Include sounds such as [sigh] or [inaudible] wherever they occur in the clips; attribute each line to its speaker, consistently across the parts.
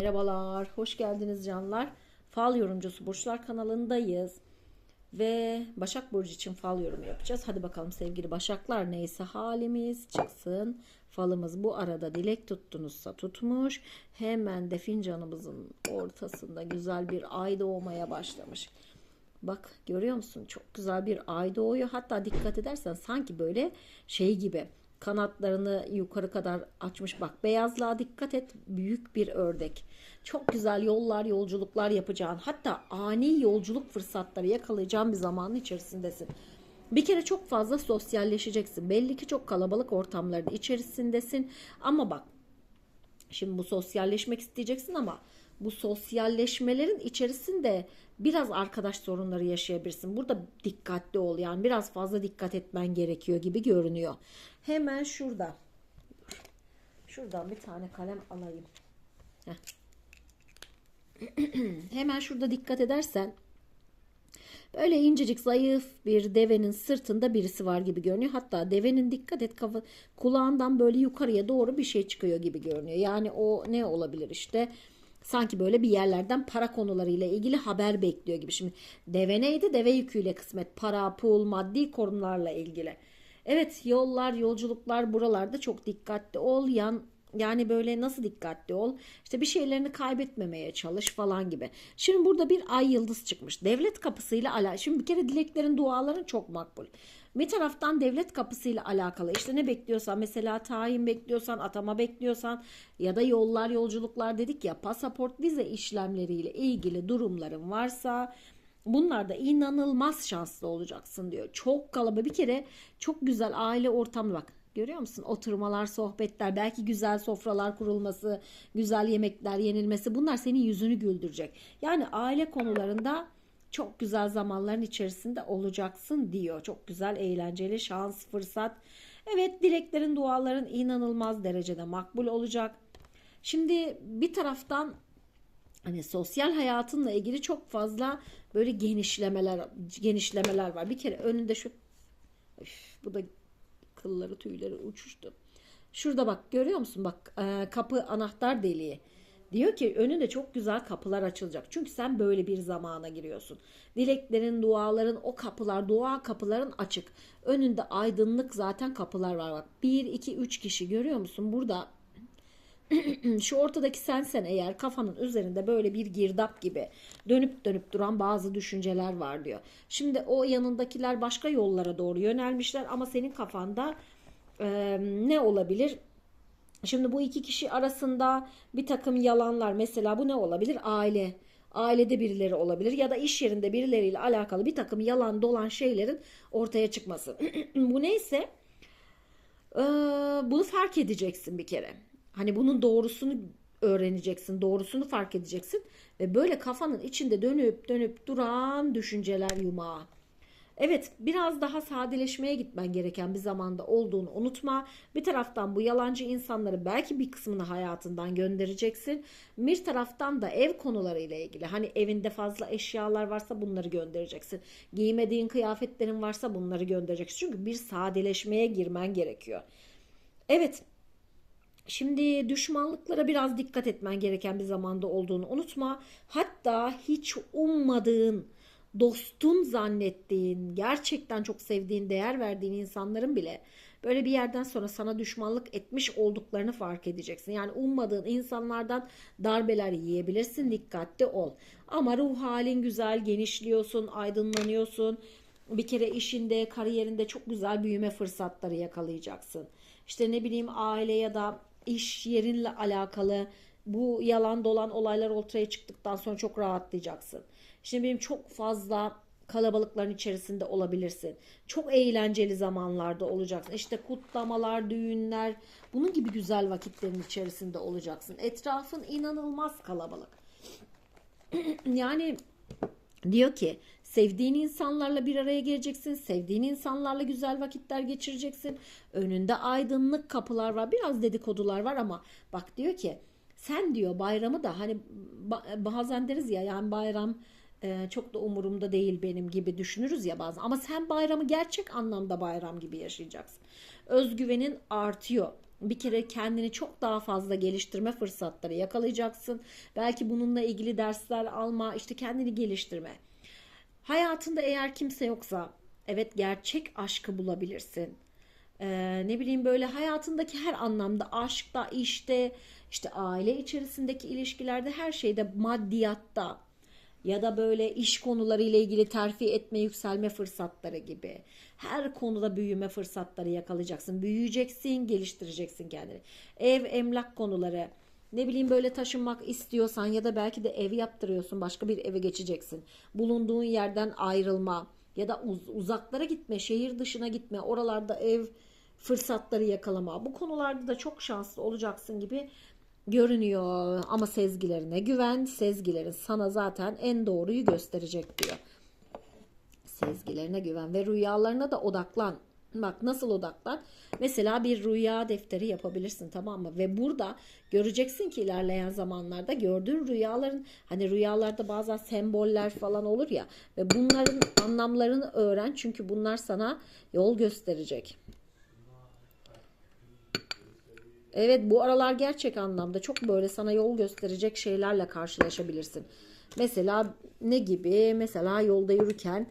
Speaker 1: Merhabalar, hoş geldiniz canlar. Fal yorumcusu Burçlar kanalındayız. Ve Başak Burcu için fal yorumu yapacağız. Hadi bakalım sevgili Başaklar neyse halimiz çıksın. Falımız bu arada dilek tuttunuzsa tutmuş. Hemen de fincanımızın ortasında güzel bir ay doğmaya başlamış. Bak görüyor musun? Çok güzel bir ay doğuyor. Hatta dikkat edersen sanki böyle şey gibi kanatlarını yukarı kadar açmış. Bak beyazlığa dikkat et. Büyük bir ördek. Çok güzel yollar, yolculuklar yapacağın, hatta ani yolculuk fırsatları yakalayacağın bir zamanın içerisindesin. Bir kere çok fazla sosyalleşeceksin. Belli ki çok kalabalık ortamların içerisindesin. Ama bak Şimdi bu sosyalleşmek isteyeceksin ama bu sosyalleşmelerin içerisinde biraz arkadaş sorunları yaşayabilirsin. Burada dikkatli ol yani biraz fazla dikkat etmen gerekiyor gibi görünüyor. Hemen şurada. Şuradan bir tane kalem alayım. [clears throat] Hemen şurada dikkat edersen Böyle incecik zayıf bir devenin sırtında birisi var gibi görünüyor. Hatta devenin dikkat et kafa kulağından böyle yukarıya doğru bir şey çıkıyor gibi görünüyor. Yani o ne olabilir işte sanki böyle bir yerlerden para konularıyla ilgili haber bekliyor gibi. Şimdi deve neydi? Deve yüküyle kısmet. Para, pul, maddi konularla ilgili. Evet yollar, yolculuklar buralarda çok dikkatli ol. Yan yani böyle nasıl dikkatli ol? İşte bir şeylerini kaybetmemeye çalış falan gibi. Şimdi burada bir ay yıldız çıkmış. Devlet kapısıyla ala. Şimdi bir kere dileklerin, duaların çok makbul. Bir taraftan devlet kapısıyla alakalı işte ne bekliyorsan mesela tayin bekliyorsan, atama bekliyorsan ya da yollar, yolculuklar dedik ya pasaport, vize işlemleriyle ilgili durumların varsa Bunlarda inanılmaz şanslı olacaksın diyor. Çok kalabalık bir kere çok güzel aile ortamı bak. Görüyor musun? Oturmalar, sohbetler, belki güzel sofralar kurulması, güzel yemekler yenilmesi bunlar senin yüzünü güldürecek. Yani aile konularında çok güzel zamanların içerisinde olacaksın diyor. Çok güzel, eğlenceli, şans, fırsat. Evet, dileklerin, duaların inanılmaz derecede makbul olacak. Şimdi bir taraftan hani sosyal hayatınla ilgili çok fazla böyle genişlemeler genişlemeler var. Bir kere önünde şu Üf, bu da kılları tüyleri uçuştu. Şurada bak görüyor musun bak e, kapı anahtar deliği. Diyor ki önünde çok güzel kapılar açılacak. Çünkü sen böyle bir zamana giriyorsun. Dileklerin, duaların, o kapılar, dua kapıların açık. Önünde aydınlık zaten kapılar var. Bak 1, 2, 3 kişi görüyor musun? Burada [clears throat] şu ortadaki sensen eğer kafanın üzerinde böyle bir girdap gibi dönüp dönüp duran bazı düşünceler var diyor. Şimdi o yanındakiler başka yollara doğru yönelmişler ama senin kafanda e, ne olabilir? Şimdi bu iki kişi arasında bir takım yalanlar mesela bu ne olabilir? Aile. Ailede birileri olabilir ya da iş yerinde birileriyle alakalı bir takım yalan dolan şeylerin ortaya çıkması. [clears throat] bu neyse bunu fark edeceksin bir kere. Hani bunun doğrusunu öğreneceksin, doğrusunu fark edeceksin ve böyle kafanın içinde dönüp dönüp duran düşünceler yumağı. Evet biraz daha sadeleşmeye gitmen gereken bir zamanda olduğunu unutma. Bir taraftan bu yalancı insanları belki bir kısmını hayatından göndereceksin. Bir taraftan da ev konularıyla ilgili hani evinde fazla eşyalar varsa bunları göndereceksin. Giymediğin kıyafetlerin varsa bunları göndereceksin. Çünkü bir sadeleşmeye girmen gerekiyor. Evet Şimdi düşmanlıklara biraz dikkat etmen gereken bir zamanda olduğunu unutma. Hatta hiç ummadığın, dostun zannettiğin, gerçekten çok sevdiğin, değer verdiğin insanların bile böyle bir yerden sonra sana düşmanlık etmiş olduklarını fark edeceksin. Yani ummadığın insanlardan darbeler yiyebilirsin. Dikkatli ol. Ama ruh halin güzel, genişliyorsun, aydınlanıyorsun. Bir kere işinde, kariyerinde çok güzel büyüme fırsatları yakalayacaksın. İşte ne bileyim aile ya da iş yerinle alakalı bu yalan dolan olaylar ortaya çıktıktan sonra çok rahatlayacaksın. Şimdi benim çok fazla kalabalıkların içerisinde olabilirsin. Çok eğlenceli zamanlarda olacaksın. İşte kutlamalar, düğünler, bunun gibi güzel vakitlerin içerisinde olacaksın. Etrafın inanılmaz kalabalık. [clears throat] yani diyor ki Sevdiğin insanlarla bir araya geleceksin. Sevdiğin insanlarla güzel vakitler geçireceksin. Önünde aydınlık kapılar var. Biraz dedikodular var ama bak diyor ki sen diyor bayramı da hani bazen deriz ya yani bayram e, çok da umurumda değil benim gibi düşünürüz ya bazen. Ama sen bayramı gerçek anlamda bayram gibi yaşayacaksın. Özgüvenin artıyor. bir kere kendini çok daha fazla geliştirme fırsatları yakalayacaksın. Belki bununla ilgili dersler alma, işte kendini geliştirme. Hayatında eğer kimse yoksa evet gerçek aşkı bulabilirsin. Ee, ne bileyim böyle hayatındaki her anlamda aşkta, işte, işte aile içerisindeki ilişkilerde her şeyde maddiyatta ya da böyle iş konuları ile ilgili terfi etme, yükselme fırsatları gibi. Her konuda büyüme fırsatları yakalayacaksın. Büyüyeceksin, geliştireceksin kendini. Ev, emlak konuları, ne bileyim böyle taşınmak istiyorsan ya da belki de ev yaptırıyorsun, başka bir eve geçeceksin. Bulunduğun yerden ayrılma ya da uz- uzaklara gitme, şehir dışına gitme, oralarda ev fırsatları yakalama. Bu konularda da çok şanslı olacaksın gibi görünüyor. Ama sezgilerine güven, sezgilerin sana zaten en doğruyu gösterecek diyor. Sezgilerine güven ve rüyalarına da odaklan. Bak nasıl odaklan? Mesela bir rüya defteri yapabilirsin tamam mı? Ve burada göreceksin ki ilerleyen zamanlarda gördüğün rüyaların hani rüyalarda bazen semboller falan olur ya ve bunların anlamlarını öğren çünkü bunlar sana yol gösterecek. Evet bu aralar gerçek anlamda çok böyle sana yol gösterecek şeylerle karşılaşabilirsin. Mesela ne gibi? Mesela yolda yürürken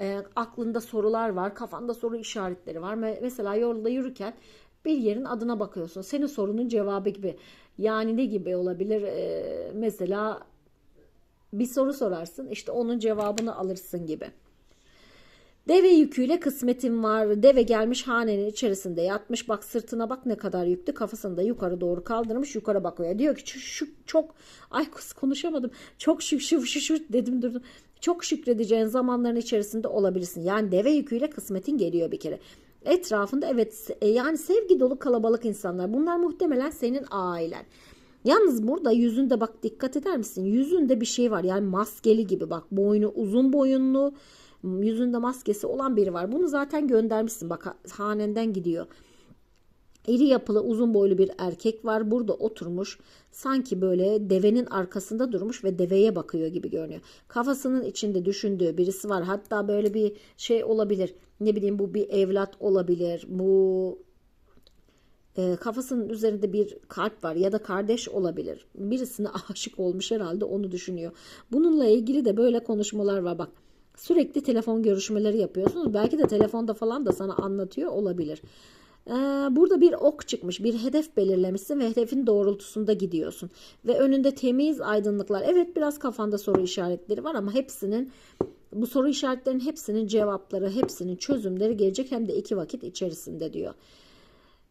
Speaker 1: e, aklında sorular var, kafanda soru işaretleri var. Me- Mesela yolda yürürken bir yerin adına bakıyorsun. Senin sorunun cevabı gibi. Yani ne gibi olabilir? E, mesela bir soru sorarsın, işte onun cevabını alırsın gibi. Deve yüküyle kısmetim var. Deve gelmiş hanenin içerisinde yatmış. Bak sırtına bak ne kadar yüklü. Kafasını da yukarı doğru kaldırmış. Yukarı bakıyor. Diyor ki şu, şu çok ay kız konuşamadım. Çok şük şu şu şu dedim durdum. Çok şükredeceğin zamanların içerisinde olabilirsin. Yani deve yüküyle kısmetin geliyor bir kere. Etrafında evet e, yani sevgi dolu kalabalık insanlar. Bunlar muhtemelen senin ailen. Yalnız burada yüzünde bak dikkat eder misin? Yüzünde bir şey var. Yani maskeli gibi bak boynu uzun boyunlu yüzünde maskesi olan biri var. Bunu zaten göndermişsin. Bak ha- hanenden gidiyor. İri yapılı uzun boylu bir erkek var. Burada oturmuş. Sanki böyle devenin arkasında durmuş ve deveye bakıyor gibi görünüyor. Kafasının içinde düşündüğü birisi var. Hatta böyle bir şey olabilir. Ne bileyim bu bir evlat olabilir. Bu e, kafasının üzerinde bir kalp var ya da kardeş olabilir. Birisine [laughs] aşık olmuş herhalde onu düşünüyor. Bununla ilgili de böyle konuşmalar var bak. Sürekli telefon görüşmeleri yapıyorsunuz. Belki de telefonda falan da sana anlatıyor olabilir. Ee, burada bir ok çıkmış, bir hedef belirlemişsin ve hedefin doğrultusunda gidiyorsun. Ve önünde temiz aydınlıklar. Evet biraz kafanda soru işaretleri var ama hepsinin bu soru işaretlerinin hepsinin cevapları, hepsinin çözümleri gelecek hem de iki vakit içerisinde diyor.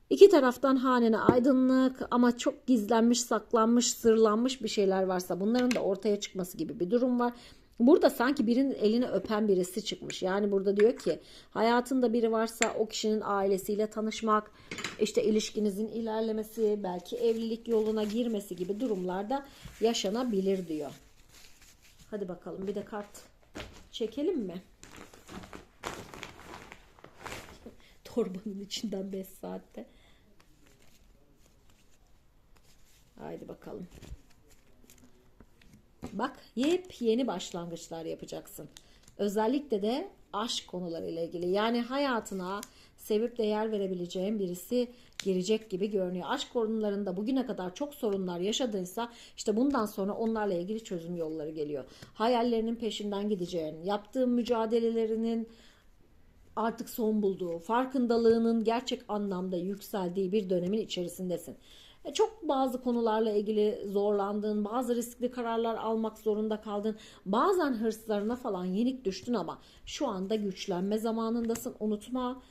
Speaker 1: İki taraftan hanene aydınlık ama çok gizlenmiş, saklanmış, sırlanmış bir şeyler varsa bunların da ortaya çıkması gibi bir durum var. Burada sanki birinin elini öpen birisi çıkmış. Yani burada diyor ki hayatında biri varsa o kişinin ailesiyle tanışmak, işte ilişkinizin ilerlemesi, belki evlilik yoluna girmesi gibi durumlarda yaşanabilir diyor. Hadi bakalım bir de kart çekelim mi? [laughs] Torbanın içinden 5 saatte. Haydi bakalım. Bak yepyeni başlangıçlar yapacaksın. Özellikle de aşk konularıyla ilgili. Yani hayatına sevip değer verebileceğin birisi girecek gibi görünüyor. Aşk konularında bugüne kadar çok sorunlar yaşadıysa işte bundan sonra onlarla ilgili çözüm yolları geliyor. Hayallerinin peşinden gideceğin, yaptığın mücadelelerinin artık son bulduğu, farkındalığının gerçek anlamda yükseldiği bir dönemin içerisindesin. E, Çok bazı konularla ilgili zorlandın, bazı riskli kararlar almak zorunda kaldın. Bazen hırslarına falan yenik düştün ama şu anda güçlenme zamanındasın. Unutma.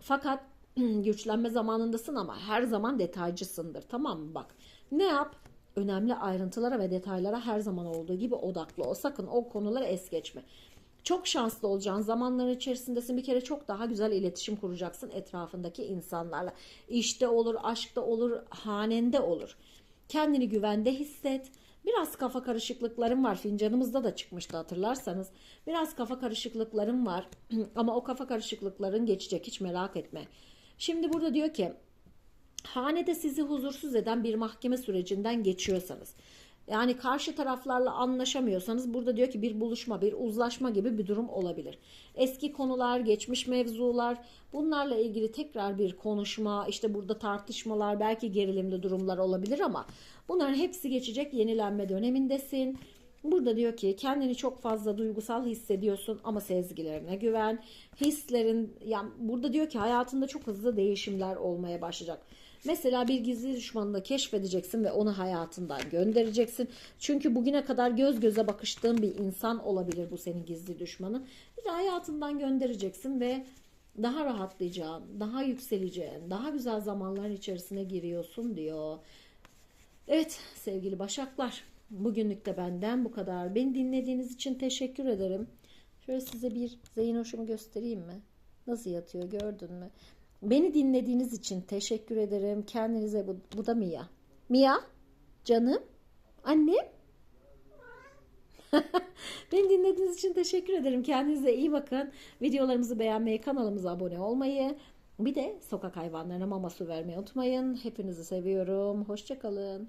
Speaker 1: Fakat [clears throat] güçlenme zamanındasın ama her zaman detaycısındır. Tamam mı? Bak. Ne yap? Önemli ayrıntılara ve detaylara her zaman olduğu gibi odaklı ol. Sakın o konuları es geçme. Çok şanslı olacağın zamanların içerisindesin. Bir kere çok daha güzel iletişim kuracaksın etrafındaki insanlarla. İşte olur, aşkta olur, hanende olur. Kendini güvende hisset. Biraz kafa karışıklıklarım var. Fincanımızda da çıkmıştı hatırlarsanız. Biraz kafa karışıklıklarım var. [clears throat] Ama o kafa karışıklıkların geçecek hiç merak etme. Şimdi burada diyor ki hanede sizi huzursuz eden bir mahkeme sürecinden geçiyorsanız Yani karşı taraflarla anlaşamıyorsanız burada diyor ki bir buluşma, bir uzlaşma gibi bir durum olabilir. Eski konular, geçmiş mevzular bunlarla ilgili tekrar bir konuşma, işte burada tartışmalar, belki gerilimli durumlar olabilir ama bunların hepsi geçecek yenilenme dönemindesin. Burada diyor ki kendini çok fazla duygusal hissediyorsun ama sezgilerine güven. Hislerin yani burada diyor ki hayatında çok hızlı değişimler olmaya başlayacak. Mesela bir gizli düşmanını keşfedeceksin ve onu hayatından göndereceksin. Çünkü bugüne kadar göz göze bakıştığın bir insan olabilir bu senin gizli düşmanın. Bir hayatından göndereceksin ve daha rahatlayacağın, daha yükseleceğin, daha güzel zamanların içerisine giriyorsun diyor. Evet sevgili Başaklar, bugünlük de benden bu kadar. Beni dinlediğiniz için teşekkür ederim. Şöyle size bir Zeynoş'umu göstereyim mi? Nasıl yatıyor gördün mü? Beni dinlediğiniz için teşekkür ederim. Kendinize bu, bu da Mia. Mia, canım, annem. [laughs] Beni dinlediğiniz için teşekkür ederim. Kendinize iyi bakın. Videolarımızı beğenmeyi, kanalımıza abone olmayı, bir de sokak hayvanlarına mama su vermeyi unutmayın. Hepinizi seviyorum. Hoşçakalın.